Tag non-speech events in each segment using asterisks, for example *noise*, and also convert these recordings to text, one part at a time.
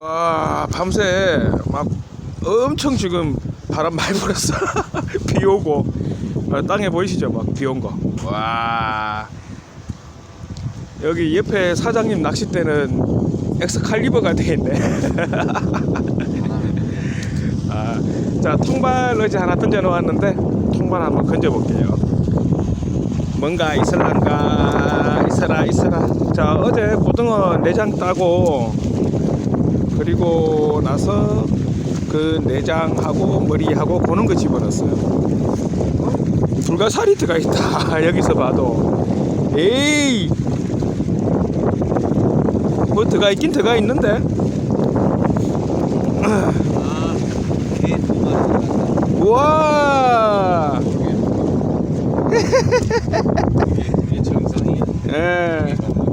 와 밤새 막 엄청 지금 바람 많이 불었어. *laughs* 비 오고. 아, 땅에 보이시죠? 막 비 온 거. 와. 여기 옆에 사장님 낚싯대는 엑스칼리버가 돼 있네. *laughs* 아, 자 통발 어제 하나 던져 놓았는데 통발 한번 건져 볼게요. 뭔가 있을란가? 있어라 있어라. 자 어제 고등어 내장 따고 그리고 나서 그 내장하고 머리하고 고는 거 집어넣었어요. 불가사리 들어가 있다. *laughs* 여기서 봐도. 에이! 뭐 들어가 있긴 들어가 있는데. 우와! *laughs*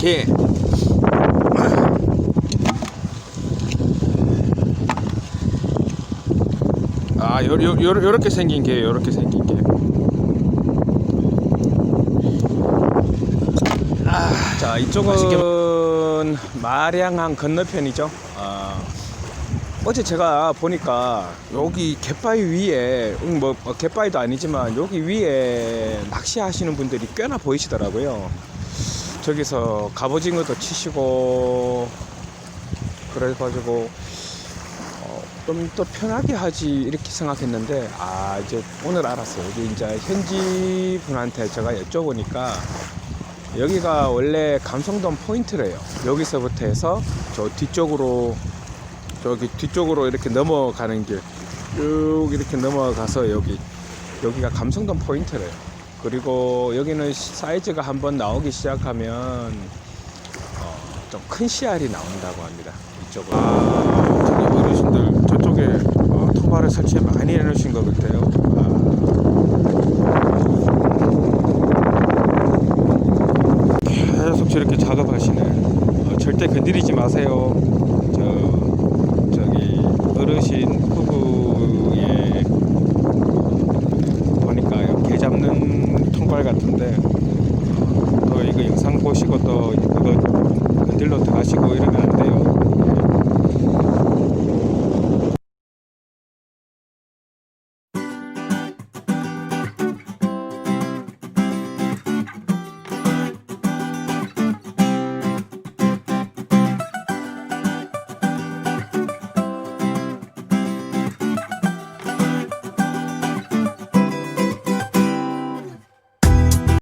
개. 아, 요, 요, 요, 요렇게 생긴 개, 요렇게 생긴 개. 아, 자, 이쪽은 마량항 건너편이죠. 아, 어제 제가 보니까 여기 갯바위 위에, 뭐 갯바위도 아니지만 여기 위에 낚시하시는 분들이 꽤나 보이시더라고요. 저기서 갑오징어도 치시고, 그래가지고, 어, 좀더 편하게 하지 이렇게 생각했는데 아 이제 오늘 알았어요. 여기 이제 현지 분한테 제가 여쭤보니까 여기가 원래 감성돔 포인트래요. 여기서부터 해서 저 뒤쪽으로 저기 뒤쪽으로 이렇게 넘어가는 길 쭉 이렇게 넘어가서 여기 여기가 감성돔 포인트래요. 그리고 여기는 시- 사이즈가 한번 나오기 시작하면 어, 좀큰 씨알이 나온다고 합니다. 이쪽은. 아, 저기 어르신들 저쪽에 어, 통발을 설치 많이 해놓으신 것 같아요. 아. 계속 저렇게 작업하시네. 어, 절대 건드리지 마세요. 깃발 같은데 어, 또 이거 영상 보시고 또 그거 건들러 들어가시고 이러면